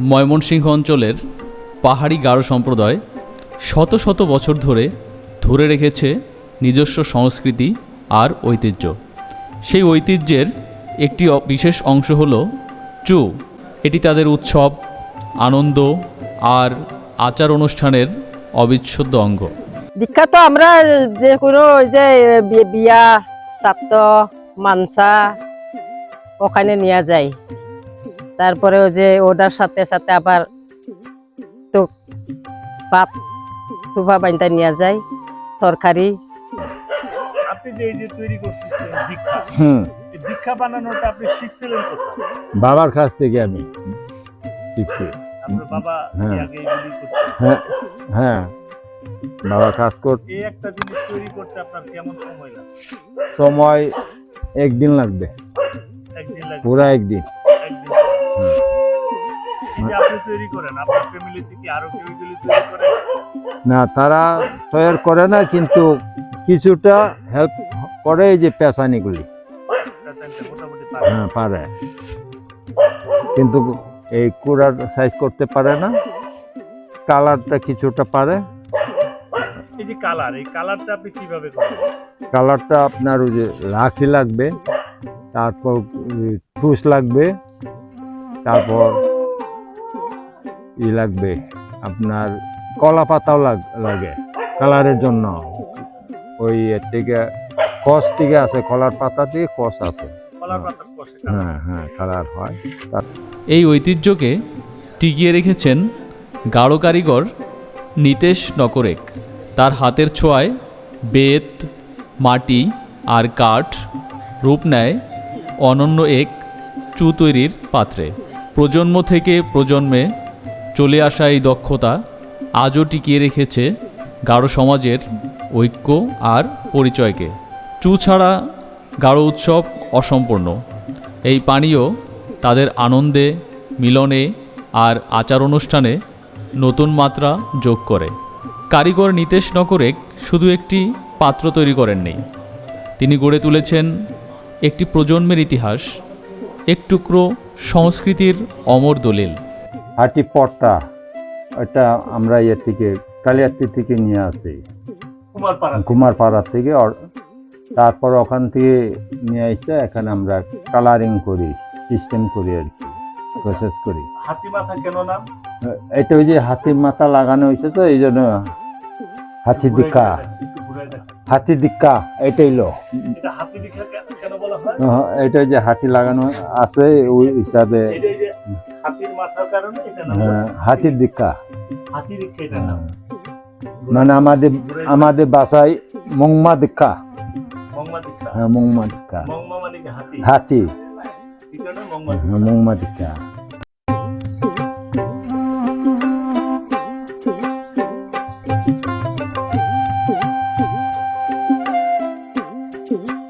ময়মনসিংহ অঞ্চলের পাহাড়ি গারো সম্প্রদায় শত শত বছর ধরে ধরে রেখেছে নিজস্ব সংস্কৃতি আর ঐতিহ্য। সেই ঐতিহ্যের একটি বিশেষ অংশ হল চু। এটি তাদের উৎসব, আনন্দ আর আচার অনুষ্ঠানের অবিচ্ছেদ্য অঙ্গ। বিখ্যাত আমরা যে কোনো যে বিয়া সাত্ত মানসা ওখানে নিয়ে যাই। তারপরে ওই যে ওটার সাথে সাথে আবার তো ভাত সুভা বাইনটা নিয়ে যাই তরকারি। আপনি যে এই যে তৈরি করতেছেন দীক্ষা হুম। দীক্ষা বানানোটা আপনি শিখছিলেন বাবার কাছ থেকে আমি শিখছি। আপনার বাবা হ্যাঁ। আগে এগুলি করতেন? হ্যাঁ হ্যাঁ। বাবা কাজ কর এই একটা জিনিস তৈরি করতে আপনার কেমন সময় লাগে সময় একদিন লাগবে। পুরা একদিন। না তারা তৈরি করে না কিন্তু কিছুটা হেল্প করে এই যে পেশানিগুলি। হ্যাঁ পারে। কিন্তু এই কুড়ার সাইজ করতে পারে না। কালারটা কিছুটা পারে। এই যে কালার এই কালারটা আপনি কীভাবে করেন কালারটা আপনার ওই যে রাখি লাগবে। তারপর টুস লাগবে তারপর ই লাগবে আপনার কলা পাতাও লাগ- লাগে কালারের জন্য। ওই এর থেকে কস থেকে আছে কলার পাতা থেকে কস আছে। হ্যাঁ হ্যাঁ কালার হয়। এই ঐতিহ্যকে টিকিয়ে রেখেছেন গাঢ় কারিগর নিতেশ নকরেক। তার হাতের ছোঁয়ায় বেত মাটি আর কাঠ রূপ নেয় অনন্য এক চু তৈরির পাত্রে। প্রজন্ম থেকে প্রজন্মে চলে আসা এই দক্ষতা আজও টিকিয়ে রেখেছে গাঢ় সমাজের ঐক্য আর পরিচয়কে। চু ছাড়া গাঢ় উৎসব অসম্পূর্ণ। এই পানীয় তাদের আনন্দে, মিলনে আর আচার অনুষ্ঠানে নতুন মাত্রা যোগ করে। কারিগর নিতেশ নকরেক শুধু একটি পাত্র তৈরি করেননি। তিনি গড়ে তুলেছেন একটি প্রজন্মের ইতিহাস এক টুকরো সংস্কৃতির অমর দলিল। হাটি পট্টা ওটা আমরা ইয়ে থেকে কালিয়াত্তি থেকে নিয়ে আসি। কুমারপাড়া কুমারপাড়া থেকে অর- তারপর ওখান থেকে নিয়ে এসে এখানে আমরা কালারিং করি সিস্টেম করি আর কি প্রসেস করি। হাতি মাথা কেন নাম? এটা ওই যে হাতির মাথা লাগানো হয়েছে তো এই জন্য হাতি ঘুরাই হাতি দিক্কা এটাই লো। এটা দীক্ষা হয়? যে হাতি লাগানো আছে ওই হিসাবে। হাতির হ্যাঁ, দীক্ষা। মানে আমাদের আমাদের বাসায় মংমা দীক্ষা। হ্যাঁ মংমা মংমা মানে হাতি? মংমা হ্যাঁ, দিক্কা two.